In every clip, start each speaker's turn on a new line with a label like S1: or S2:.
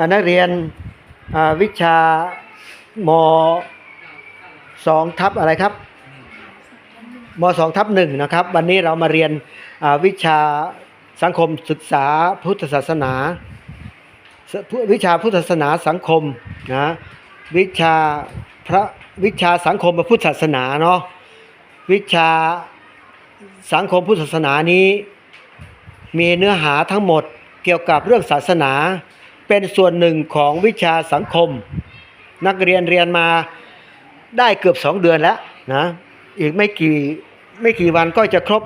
S1: นักเรียนวิชามสองทับอะไรครับมสองทับหนึ่งนะครับ วันนี้เรามาเรียนวิชาสังคมศึกษาพุทธศาสนา วิชาพุทธศาสนาสังคมนะวิชาพระวิชาสังคมพระพุทธศาสนาเนาะวิชาสังคมพุทธศาสนานี้ มีเนื้อหาทั้งหมดเกี่ยวกับเรื่องศาสนา เป็นส่วนหนึ่งของวิชาสังคม นักเรียนเรียนมาได้เกือบสองเดือนแล้วนะอีกไม่กี่ไม่กี่วันก็จะครบ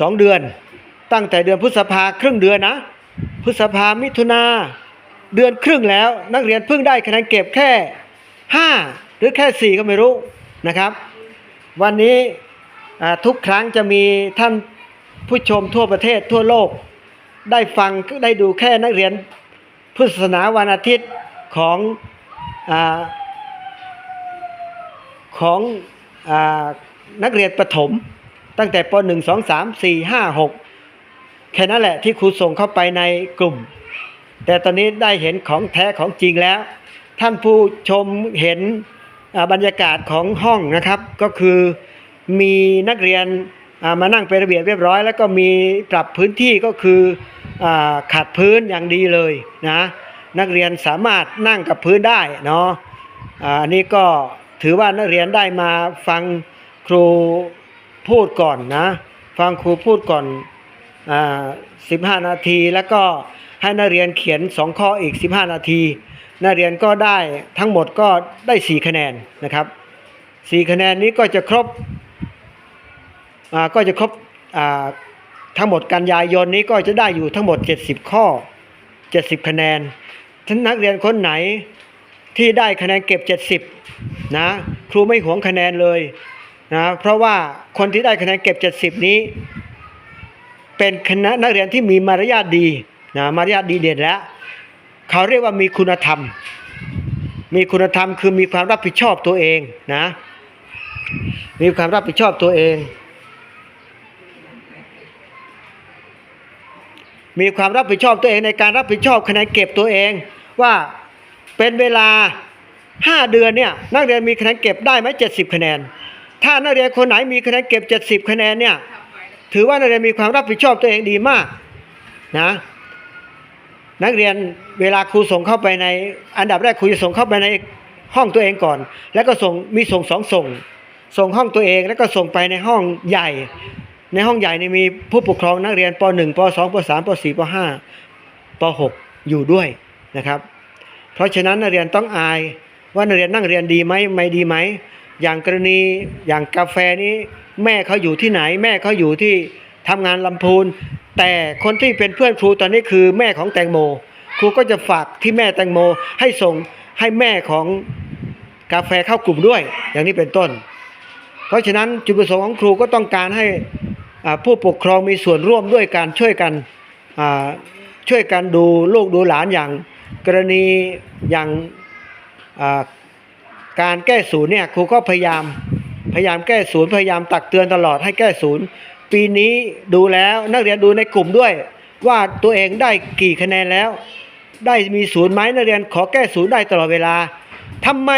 S1: สองเดือน ตั้งแต่เดือนพฤษภาครึ่งเดือนนะ พฤษภามิถุนาเดือนครึ่งแล้ว นักเรียนเพิ่งได้คะแนนเก็บแค่ห้าหรือแค่สี่ก็ไม่รู้นะครับ วันนี้ทุกครั้งจะมีท่านผู้ชมทั่วประเทศทั่วโลก ได้ฟังได้ดูแค่นักเรียนพุทธศาสนาวันอาทิตย์ของอของอนักเรียนประถม ตั้งแต่ป .1 2 3 4 5 6 แค่นั้นแหละที่ครูส่งเข้าไปในกลุ่ม แต่ตอนนี้ได้เห็นของแท้ของจริงแล้ว ท่านผู้ชมเห็นบรรยากาศของห้องนะครับ ก็คือมีนักเรียนมานั่งเป็นระเบียบเรียบร้อย แล้วก็มีปรับพื้นที่ก็คือ ขัดพื้นอย่างดีเลยนะนักเรียนสามารถนั่งกับพื้นได้เนาะอันนี้ก็ถือว่านักเรียนได้มาฟังครูพูดก่อนนะฟังครูพูดก่อนอ่า15นาที แล้วก็ให้นักเรียนเขียน2ข้ออีก15นาที นักเรียนก็ได้ทั้งหมดก็ได้4คะแนนนะครับ4คะแนนนี้ก็จะครบก็จะครบอ่า ทั้งหมดกันยายนนี้ก็จะได้อยู่ทั้งหมด 70 ข้อ 70 คะแนนท่านนักเรียนคนไหนที่ได้คะแนนเก็บ 70 นะ ครูไม่หวงคะแนนเลยนะเพราะว่าคนที่ได้คะแนนเก็บ 70 นี้ เป็นคณะนักเรียนที่มีมารยาทดีนะมารยาทดีเด่นแล้ว เขาเรียกว่ามีคุณธรรม มีคุณธรรมคือมีความรับผิดชอบตัวเองนะ มีความรับผิดชอบตัวเอง มีความรับผิดชอบตัวเองในการรับผิดชอบคะแนนเก็บตัวเอง ว่าเป็นเวลา 5 เดือนเนี่ยนักเรียนมีคะแนนเก็บได้ไหม70 คะแนน ถ้านักเรียนคนไหนมีคะแนนเก็บ 70 คะแนนเนี่ยถือว่านักเรียนมีความรับผิดชอบตัวเองดีมากนะนักเรียนเวลาครูส่งเข้าไปใน อันดับแรกครูจะส่งเข้าไปในห้องตัวเองก่อน แล้วก็ส่งมีส่งสองส่ง ส่งห้องตัวเองแล้วก็ส่งไปในห้องใหญ่ ในห้องใหญ่นี่มีผู้ปกครองนักเรียนป .1 ป .2 ป .3 ป .4 ป .5 ป .6 อยู่ด้วยนะครับ เพราะฉะนั้นนักเรียนต้องอายว่านักเรียนนั่งเรียนดีไหมไม่ดีไหมอย่างกรณีอย่างกาแฟนี้แม่เขาอยู่ที่ไหน แม่เขาอยู่ที่ทำงานลำพูน แต่คนที่เป็นเพื่อนครูตอนนี้คือแม่ของแตงโม ครูก็จะฝากที่แม่แตงโมให้ส่งให้แม่ของกาแฟเข้ากลุ่มด้วย อย่างนี้เป็นต้น เพราะฉะนั้นจุดประสงค์ของครูก็ต้องการให้ ผู้ปกครองมีส่วนร่วมด้วยการช่วยกันช่วยกันดูลูกดูหลานอย่างกรณีอย่างการแก้ศูนย์เนี่ยครูก็พยายามพยายามแก้ศูนย์พยายามตักเตือนตลอดให้แก้ศูนย์ปีนี้ดูแล้วนักเรียนดูในกลุ่มด้วย ว่าตัวเองได้กี่คะแนนแล้ว ได้มีศูนย์ไหมนักเรียนขอแก้ศูนย์ได้ตลอดเวลาทำไม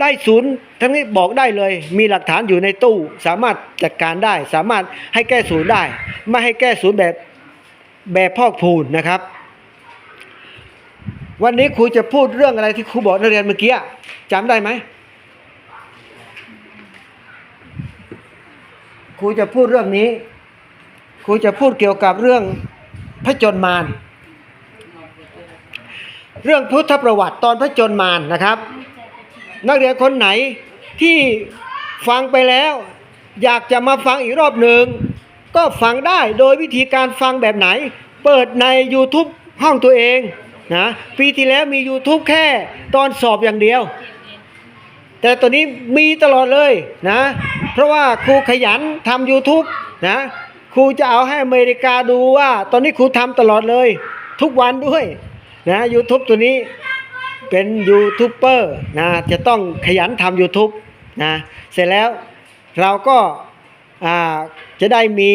S1: ได้ศูนย์ทั้งนี้บอกได้เลย มีหลักฐานอยู่ในตู้ สามารถจัดการได้ สามารถให้แก้ศูนย์ได้ ไม่ให้แก้ศูนย์แบบแบบพอกพูนนะครับ วันนี้ครูจะพูดเรื่องอะไรที่ครูบอกนักเรียนเมื่อกี้จำได้ไหมครูจะพูดเรื่องนี้ครูจะพูดเกี่ยวกับเรื่องพระจนมาร เรื่องพุทธประวัติตอนพระจนมารนะครับ นักเรียนคนไหนที่ฟังไปแล้ว อยากจะมาฟังอีกรอบหนึ่งก็ฟังได้โดยวิธีการฟังแบบไหน เปิดใน YouTube ห้องตัวเองนะปีที่แล้วมี YouTube แค่ตอนสอบอย่างเดียว แต่ตัวนี้มีตลอดเลยนะเพราะว่าครูขยันทำ YouTube นะครูจะเอาให้อเมริกาดูว่า ตอนนี้ครูทำตลอดเลย ทุกวันด้วยนะ YouTube ตัวนี้ เป็นยูทูบเบอร์นะจะต้องขยันทำ YouTube นะเสร็จแล้วเราก็จะได้มี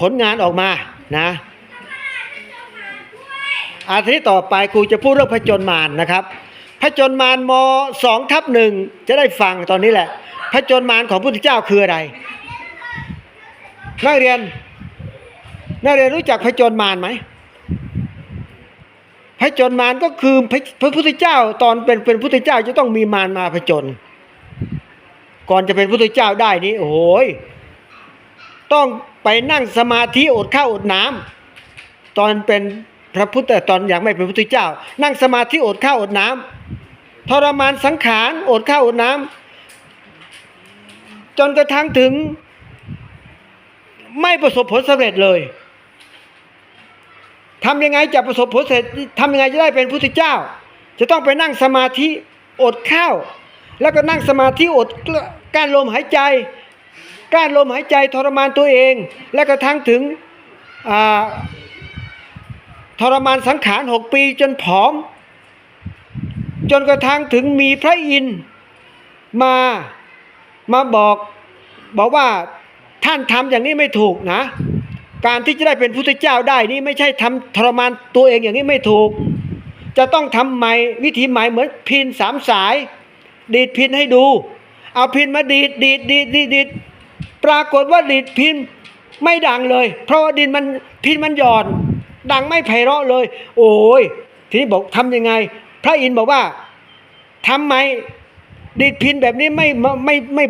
S1: ผลงานออกมานะอาทิตย์ต่อไปครูจะพูดเรื่องพระจนมารนะครับ พระจนมารมสองทับหนึ่งจะได้ฟังตอนนี้แหละ พระจนมารของพระพุทธเจ้าคืออะไร นักเรียน นักเรียนรู้จักพระจนมารไหม พระจนมารก็คือพระพระพุทธเจ้าตอนเป็นเป็นพุทธเจ้าจะต้องมีมารมาผจญก่อนจะเป็นพุทธเจ้าได้นี่โอ้ยต้องไปนั่งสมาธิอดข้าวอดน้ำตอนเป็นพระพุทธตอนยังไม่เป็นพุทธเจ้า นั่งสมาธิอดข้าวอดน้ำทรมานสังขารอดข้าวอดน้ำจนกระทั่งถึงไม่ประสบผลสำเร็จเลย ทำยังไงจะประสบผลสำเร็จทำยังไงจะได้เป็นพุทธเจ้า จะต้องไปนั่งสมาธิอดข้าว แล้วก็นั่งสมาธิอดการลมหายใจ การลมหายใจทรมานตัวเอง และกระทั่งถึงทรมานสังขารหกปีจนผอม จนกระทั่งถึงมีพระอินทร์มามาบอกบอกว่าท่านทำอย่างนี้ไม่ถูกนะ การที่จะได้เป็นพุทธเจ้าได้นี่ไม่ใช่ทำทรมานตัวเองอย่างนี้ไม่ถูก จะต้องทำใหม่วิธีใหม่เหมือนพินสามสาย ดีดพินให้ดู เอาพินมาดีดดีดดีดดีดดดปรากฏว่าดีดพินไม่ดังเลย เพราะว่าดินมันพินมันหย่อน ดังไม่ไพเราะเลย โอ้ยทีนี้บอกทำยังไง พระอินทร์บอกว่าทำไมดีดพินแบบนี้ไม่ไม่ไม่ไม่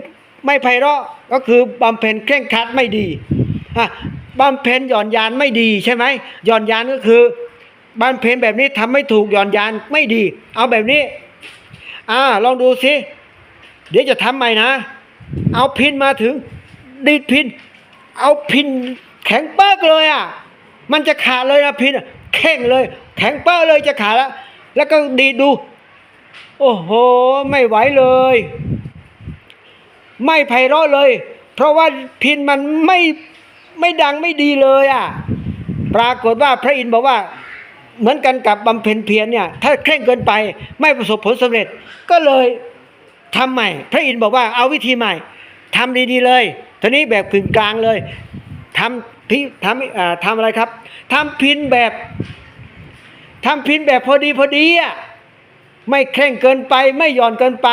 S1: ไม่ไพเราะก็คือบำเพ็ญเคร่งครัดไม่ดีอะ บำเพ็ญหย่อนยานไม่ดีใช่ไหมหย่อนยานก็คือบำเพ็ญแบบนี้ทำไม่ถูกหย่อนยานไม่ดี เอาแบบนี้ อ่า ลองดูสิเดี๋ยวจะทำใหม่นะ เอาพินมาถึง ดีดพิน เอาพินแข็งเปิ๊กเลยอะ มันจะขาดเลยนะพินแข็งเลย แข็งเปิ๊กเลยจะขาดแล้วแล้วก็ดีดดู โอ้โห ไม่ไหวเลย ไม่ไพเราะเลย เพราะว่าพินมันไม่ ไม่ดังไม่ดีเลยอะปรากฏว่าพระอินทร์บอกว่าเหมือนกันกับบำเพ็ญเพียรเนี่ย ถ้าเคร่งเกินไปไม่ประสบผลสำเร็จ ก็เลยทำใหม่ พระอินทร์บอกว่าเอาวิธีใหม่ทำดีๆเลย ทีนี้แบบกึ่งกลางเลยทำพิทำอ่าทำอะไรครับทำพินแบบทำพินแบบพอดีพอดีอะไม่เคร่งเกินไป ไม่หย่อนเกินไป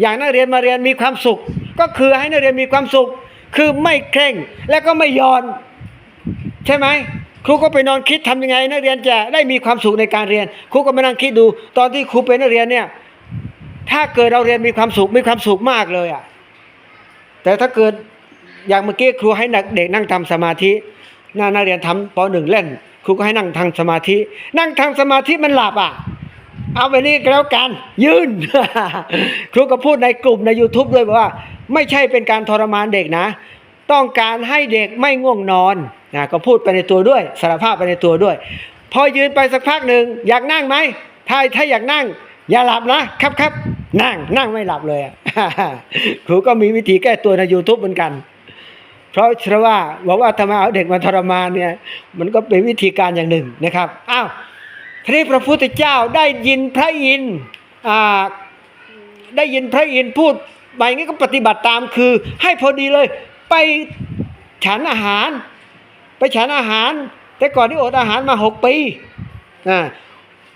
S1: อย่างนักเรียนมาเรียนมีความสุข ก็คือให้นักเรียนมีความสุข คือไม่เคร่งและก็ไม่ยอน ใช่ไหมครูก็ไปนอนคิดทำยังไง นักเรียนจะได้มีความสุขในการเรียน ครูก็มานั่งคิดดูตอนที่ครูเป็นนักเรียนเนี่ยถ้าเกิดเราเรียนมีความสุขมีความสุขมากเลยอะแต่ถ้าเกิดอย่างเมื่อกี้ครูให้เด็กนั่งทำสมาธิน่านักเรียนทำปหนึ่งเล่น ครูก็ให้นั่งทำสมาธิ นั่งทำสมาธิมันหลับอะ เอาไปนี่ก็แล้วกัน ยืนครูก็พูดในกลุ่มใน YouTube ด้วยบอกว่า ไม่ใช่เป็นการทรมานเด็กนะ ต้องการให้เด็กไม่ง่วงนอนนะก็พูดไปในตัวด้วยสารภาพไปในตัวด้วย พอยืนไปสักพักหนึ่งอยากนั่งไหมถ้าถ้าอยากนั่ง อย่าหลับนะครับครับนั่งนั่งไม่หลับเลยครูก็มีวิธีแก้ตัวใน YouTube เหมือนกัน เพราะเชื่อว่าบอกว่าทำไมเอาเด็กมาทรมานเนี่ย มันก็เป็นวิธีการอย่างหนึ่งนะครับอ้าว ทีนี้พระพุทธเจ้าได้ยินพระอินทร์ได้ยินพระอินทร์พูดไปงี้ก็ปฏิบัติตามคือ ให้พอดีเลย ไปฉันอาหาร ไปฉันอาหาร แต่ก่อนที่อดอาหารมาหกปี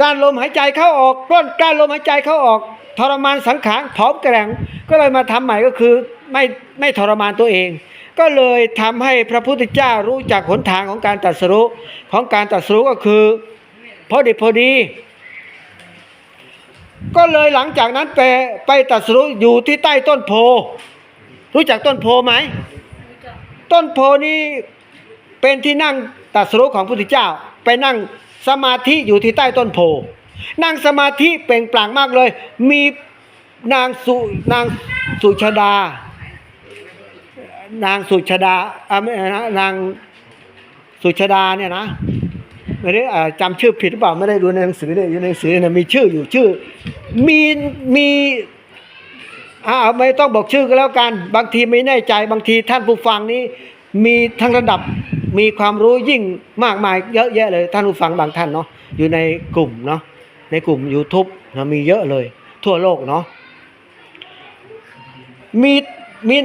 S1: การลมหายใจเข้าออกกล้นการลมหายใจเข้าออกทรมานสังขารผอมแกร่งก็เลยมาทำใหม่ก็คือไม่ไม่ทรมานตัวเอง ก็เลยทำให้พระพุทธเจ้ารู้จักหนทางของการตรัสรู้ของการตรัสรู้ก็คือ พอดีพอดี ก็เลยหลังจากนั้นไปไปตรัสรู้อยู่ที่ใต้ต้นโพ รู้จักต้นโพไหม ต้นโพนี้เป็นที่นั่งตรัสรู้ของพระพุทธเจ้า ไปนั่งสมาธิอยู่ที่ใต้ต้นโพ นั่งสมาธิเป่งปลั่งมากเลย มีนางสุนางสุชดา นางสุชดาอ่านะนางสุชดาเนี่ยนะ ไม่ได้อ่าจำชื่อผิดหรือเปล่าไม่ได้ดูในหนังสือเนี่ยอยู่ในหนังสือเนี่ยมีชื่ออยู่ชื่อ มีมีอ่าไม่ต้องบอกชื่อก็แล้วกัน บางทีไม่แน่ใจบางทีท่านผู้ฟังนี้ มีทั้งระดับมีความรู้ยิ่งมากมายเยอะแยะเลย ท่านผู้ฟังบางท่านเนาะอยู่ในกลุ่มเนาะในกลุ่ม YouTube นะมีเยอะเลย ทั่วโลกเนาะมีมี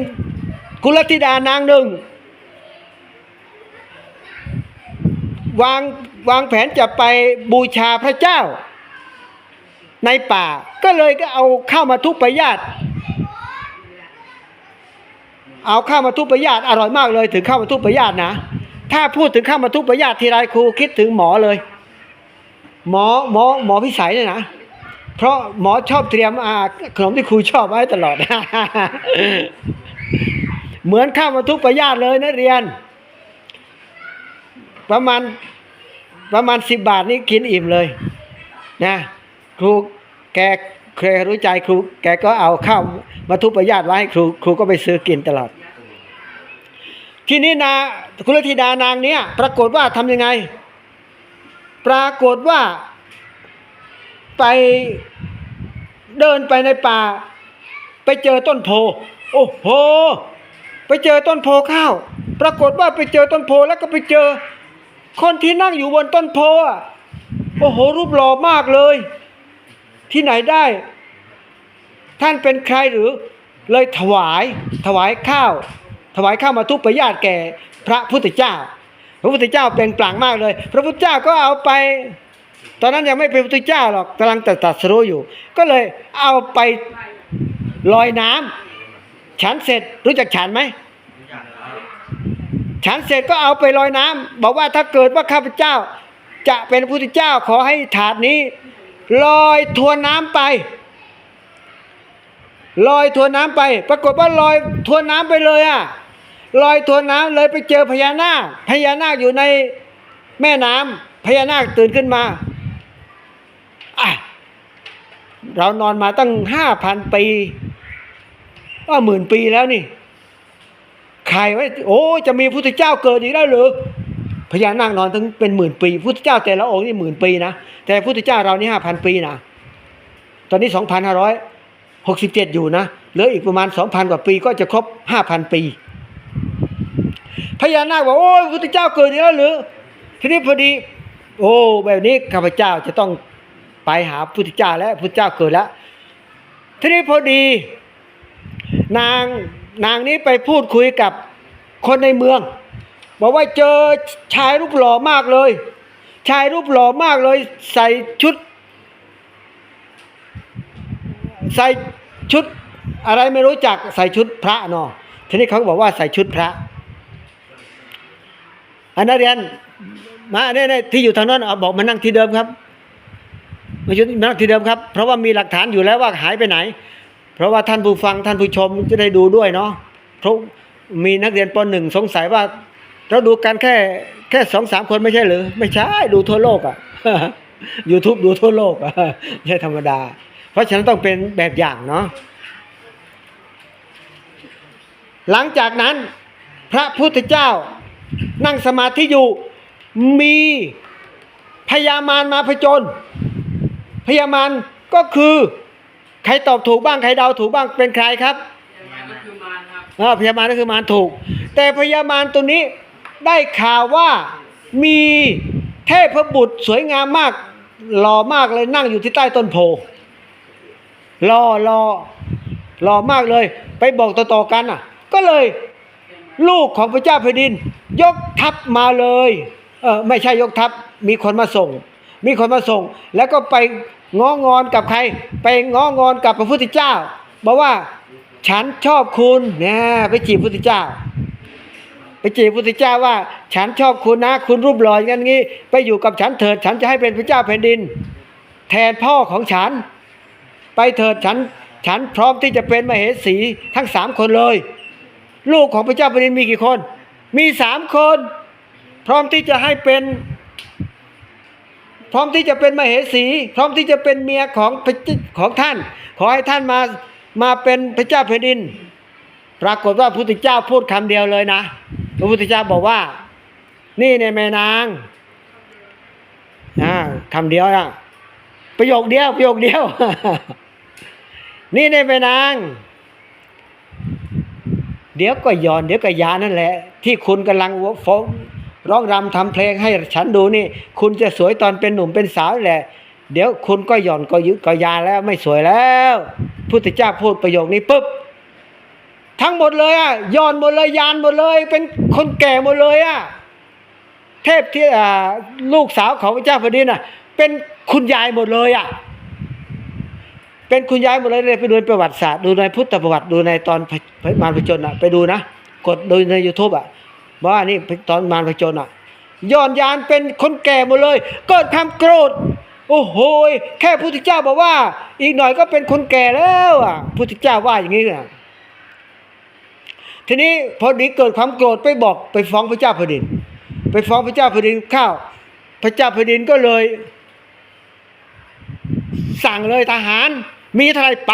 S1: กุลธิดานางหนึ่ง วางวางแผนจะไปบูชาพระเจ้า ในป่า ก็เลยก็เอาข้าวมาทุบประญาติเอาข้าวมาทุบประญาติอร่อยมากเลยถึงข้าวมาทุบประญาตินะ ถ้าพูดถึงข้าวมาทุบประญาติทีไรครูคิดถึงหมอเลย หมอหมอหมอพิสัยเนี่ยนะเพราะหมอชอบเตรียมอาขนมที่ครูชอบไว้ตลอด เหมือนข้าวมาทุบประญาติเลยนะเรียน ประมาณประมาณสิบบาทนี่กินอิ่มเลยนะครูแกเคยรู้ใจครู แกก็เอาข้าวมาทุบประญาติไว้ให้ครูครูก็ไปซื้อกินตลอด ทีนี้นาคุณธิดานางเนี้ยปรากฏว่าทำยังไง ปรากฏว่าไปเดินไปในป่า ไปเจอต้นโพ โอ้โห ไปเจอต้นโพข้าว ปรากฏว่าไปเจอต้นโพแล้วก็ไปเจอ คนที่นั่งอยู่บนต้นโพอะโอ้โหรูปหล่อมากเลย ที่ไหนได้ ท่านเป็นใครหรือเลยถวาย ถวายข้าว ถวายข้าวมาทุกประญาติแก่ พระพุทธเจ้า พระพุทธเจ้าเป็นปลางมากเลย พระพุทธเจ้าก็เอาไป ตอนนั้นยังไม่เป็นพระพุทธเจ้าหรอกกำลังตัดตัดสรู้อยู่ ก็เลยเอาไปลอยน้ำฉันเสร็จรู้จักฉันไหม ฉันเสร็จก็เอาไปลอยน้ำบอกว่าถ้าเกิดว่าข้าพเจ้า จะเป็นพระพุทธเจ้าขอให้ถาดนี้ลอยทวนน้ำไปลอยทวนน้ำไป ปรากฏว่าลอยทวนน้ำไปเลยอะลอยทวนน้ำเลยไปเจอพญานาคพญานาคอยู่ในแม่น้ำพญานาคตื่นขึ้นมาอะเรานอนมาตั้งห้าพันปีว่าหมื่นปีแล้วนี่ ใครไว้โอ้จะมีพุทธเจ้าเกิดอีกแล้วหรือพญานาคนอนถึงเป็นหมื่นปีพุทธเจ้าแต่ละองค์นี่หมื่นปีนะแต่พุทธเจ้าเรานี่ห้าพันปีนะตอนนี้สองพันห้าร้อยหกสิบเจ็ดอยู่นะเหลืออีกประมาณสองพันกว่าปีก็จะครบห้าพันปี พญานาคบอกโอ้ยพุทธเจ้าเกิดอีกแล้วหรือทีนี้พอดี โอ้แบบนี้ข้าพเจ้าจะต้องไปหาพุทธเจ้าแล้วพุทธเจ้าเกิดแล้วทีนี้พอดี นาง นางนี้ไปพูดคุยกับคนในเมือง บอกว่าเจอชายรูปหล่อมากเลย ชายรูปหล่อมากเลย ใส่ชุด ใส่ชุดอะไรไม่รู้จักใส่ชุดพระเนาะทีนี้เขาบอกว่าใส่ชุดพระอันนักเรียนมาเนี่ยเนี่ยที่อยู่ทางนั้นเอาบอกมานั่งที่เดิมครับมาชุดนั่งที่เดิมครับ เพราะว่ามีหลักฐานอยู่แล้วว่าหายไปไหน เพราะว่าท่านผู้ฟังท่านผู้ชมจะได้ดูด้วยเนาะเพราะมีนักเรียนปหนึ่งสงสัยว่า เราดูกันแค่แค่สองสามคนไม่ใช่หรือ ไม่ใช่ดูทั่วโลกอะ YouTube ดูทั่วโลกอะไม่ใช่ธรรมดา เพราะฉะนั้นต้องเป็นแบบอย่างเนาะหลังจากนั้นพระพุทธเจ้านั่งสมาธิอยู่มีพญามารมาผจญพญามารก็คือ ใครตอบถูกบ้างใครเดาถูกบ้างเป็นใครครับ
S2: ก็คือมารครับ
S1: อ่าพญามารก็คือมารถูก แต่พญามารตัวนี้ได้ข่าวว่ามีเทพบุตรสวยงามมากหล่อมากเลยนั่งอยู่ที่ใต้ต้นโพรอรอรอมากเลย ไปบอกต่อๆกันอะ ก็เลยลูกของพระเจ้าแผ่นดิน ยกทัพมาเลยเออไม่ใช่ยกทัพมีคนมาส่ง มีคนมาส่ง แล้วก็ไป ง้องอนกับใคร ไปง้องอนกับพระพุทธเจ้าบอกว่าฉันชอบคุณเนี่ยไปจีบพระพุทธเจ้า ไปจีบพระพุทธเจ้าว่า ฉันชอบคุณนะ คุณรูปหล่ออย่างนั้นงี้ ไปอยู่กับฉันเถิด ฉันจะให้เป็นพระเจ้าแผ่นดิน แทนพ่อของฉัน ไปเถิดฉัน ฉันพร้อมที่จะเป็นมเหสีทั้งสามคนเลย ลูกของพระเจ้าแผ่นดินมีกี่คน มีสามคน พร้อมที่จะให้เป็น พร้อมที่จะเป็นมเหสี พร้อมที่จะเป็นเมียของพระจ้าของท่าน ขอให้ท่านมามาเป็นพระเจ้าแผ่นดิน ปรากฏว่าพระพุทธเจ้าพูดคำเดียวเลยนะ พระพุทธเจ้าบอกว่า นี่ในแม่นางอ่าคำเดียวนะประโยคเดียวประโยคเดียว นี่ในแม่นางเดี๋ยวก็ย้อนเดี๋ยวก็ยานั่นแหละ ที่คุณกำลังฟ้อง ร้องรำทำเพลงให้ฉันดูนี่ คุณจะสวยตอนเป็นหนุ่มเป็นสาวแหละ เดี๋ยวคุณก็หย่อนก็ยึดก็ยาแล้วไม่สวยแล้วพุทธเจ้าพูดประโยคนี้ปุ๊บทั้งหมดเลยอะย้อนหมดเลยยานหมดเลย เป็นคนแก่หมดเลยอะเทพที่อ่าลูกสาวของพระเจ้าแผ่นดินน่ะ เป็นคุณยายหมดเลยอะเป็นคุณยายหมดเลยเลยไปดูในประวัติศาสตร์ดูในพุทธประวัติดูในตอนมารพจนอะไปดูนะ กดดูใน YouTube อะ ว่านี่ตอนมารพจนอะย้อนยานเป็นคนแก่หมดเลยเกิดความโกรธ โอ้โหแค่พุทธเจ้าบอกว่า อีกหน่อยก็เป็นคนแก่แล้วอะพุทธเจ้าว่าอย่างนี้อะทีนี้พอดีเกิดความโกรธไปบอกไปฟ้องพระเจ้าแผ่นดิน ไปฟ้องพระเจ้าแผ่นดินข้าว พระเจ้าแผ่นดินก็เลย สั่งเลยทหาร มีเท่าไรไป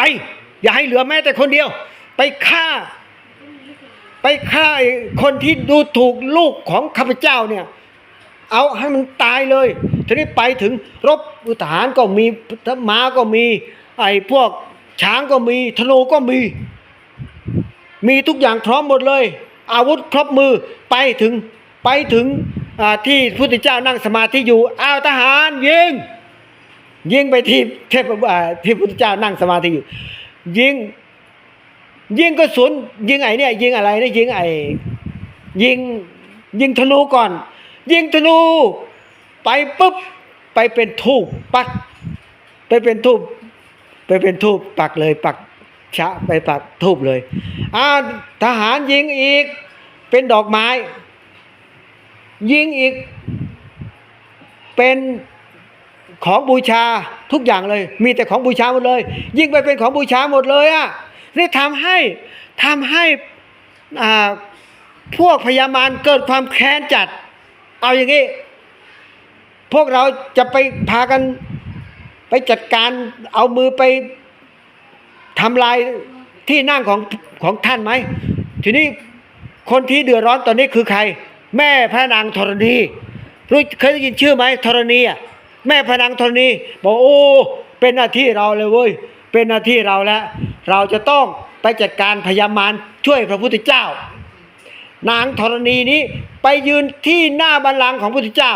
S1: อย่าให้เหลือแม้แต่คนเดียว ไปฆ่า ไปฆ่าคนที่ดูถูกลูกของข้าพเจ้าเนี่ย เอาให้มันตายเลย ทีนี้ไปถึงรบทหารก็มีม้าก็มี ไอ้พวกช้างก็มีธนูก็มี มีทุกอย่างพร้อมหมดเลย อาวุธครบมือไปถึงไปถึงที่พุทธเจ้านั่งสมาธิอยู่อ้าวทหารยิงยิงไปที่เทพที่พุทธเจ้านั่งสมาธิอยู่ ยิง ยิงกระสุนยิงไอ้เนี่ยยิงอะไรเนี่ยยิงไอ้ยิงยิงธนูก่อน ยิงธนู ไปปุ๊บไปเป็นทูบปัก ไปเป็นทูบไปเป็นทูบปักเลยปักชะไปปักทูบเลยอ่าทหารยิงอีก เป็นดอกไม้ ยิงอีก เป็นของบูชาทุกอย่างเลย มีแต่ของบูชาหมดเลย ยิงไปเป็นของบูชาหมดเลยอะ นี่ทำให้ทำให้พวกพญามารเกิดความแค้นจัด เอาอย่างนี้ พวกเราจะไปพากันไปจัดการเอามือไปทำลายที่นั่งของของท่านไหม ทีนี้คนที่เดือดร้อนตอนนี้คือใคร แม่พระนางธรณีรู้เคยได้ยินชื่อไหมธรณีอะแม่พระนางธรณีบอกโอ้เป็นหน้าที่เราเลยเว้ยเป็นหน้าที่เราแล้ว เราจะต้องไปจัดการพยามารช่วยพระพุทธเจ้า นางธรณีนี้ไปยืนที่หน้าบัลลังก์ของพระพุทธเจ้า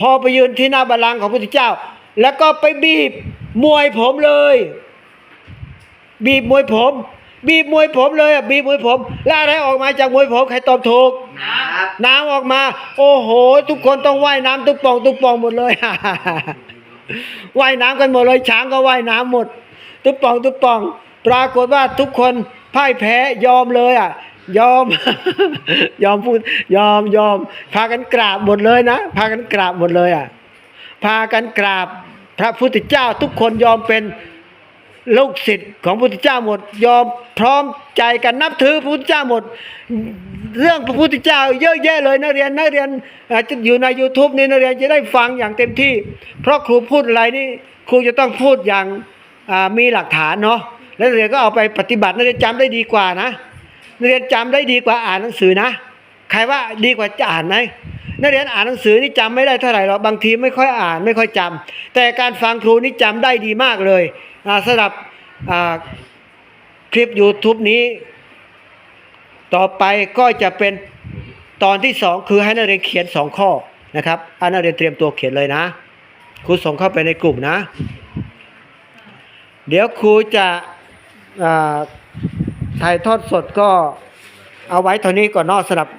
S1: พอไปยืนที่หน้าบัลลังก์ของพระพุทธเจ้า แล้วก็ไปบีบมวยผมเลย บีบมวยผม บีบมวยผมเลยอะบีบมวยผมแล้วอะไรออกมาจากมวยผมใครตอบถูก
S2: ครับ
S1: น้ำออกมา โอ้โห ทุกคนต้องว่ายน้ำทุกปองทุกปองหมดเลยว่ายน้ำกันหมดเลยช้างก็ว่ายน้ำหมด ทุกปองทุกปอง ปรากฏว่าทุกคนพ่ายแพ้ยอมเลยอะ ยอม ยอมพูด ยอมยอม พากันกราบหมดเลยนะ พากันกราบหมดเลยอะ พากันกราบพระพุทธเจ้าทุกคนยอมเป็นลูกศิษย์ของพระพุทธเจ้าหมด ยอมพร้อมใจกันนับถือพระพุทธเจ้าหมด เรื่องพระพุทธเจ้า เยอะแยะเลยนักเรียนนักเรียนอาจจะอยู่ใน YouTube นี่นักเรียนจะได้ฟังอย่างเต็มที่ เพราะครูพูดอะไรนี่ครูจะต้องพูดอย่างมีหลักฐานเนาะ นักเรียนก็เอาไปปฏิบัตินักเรียนจำได้ดีกว่านะนักเรียนจำได้ดีกว่าอ่านหนังสือนะ ใครว่าดีกว่าจะอ่านไหมนักเรียนอ่านหนังสือนี่จำไม่ได้เท่าไหร่หรอกบางทีไม่ค่อยอ่านไม่ค่อยจำแต่การฟังครูนี่จำได้ดีมากเลยสำหรับคลิป YouTube นี้ ต่อไปก็จะเป็นตอนที่สองคือให้นักเรียนเขียนสองข้อนะครับให้นักเรียนเตรียมตัวเขียนเลยนะครูส่งเข้าไปในกลุ่มนะ เดี๋ยวครูจะ ถ่ายทอดสดก็เอาไว้เท่านี้ก่อนนอกสำหรับ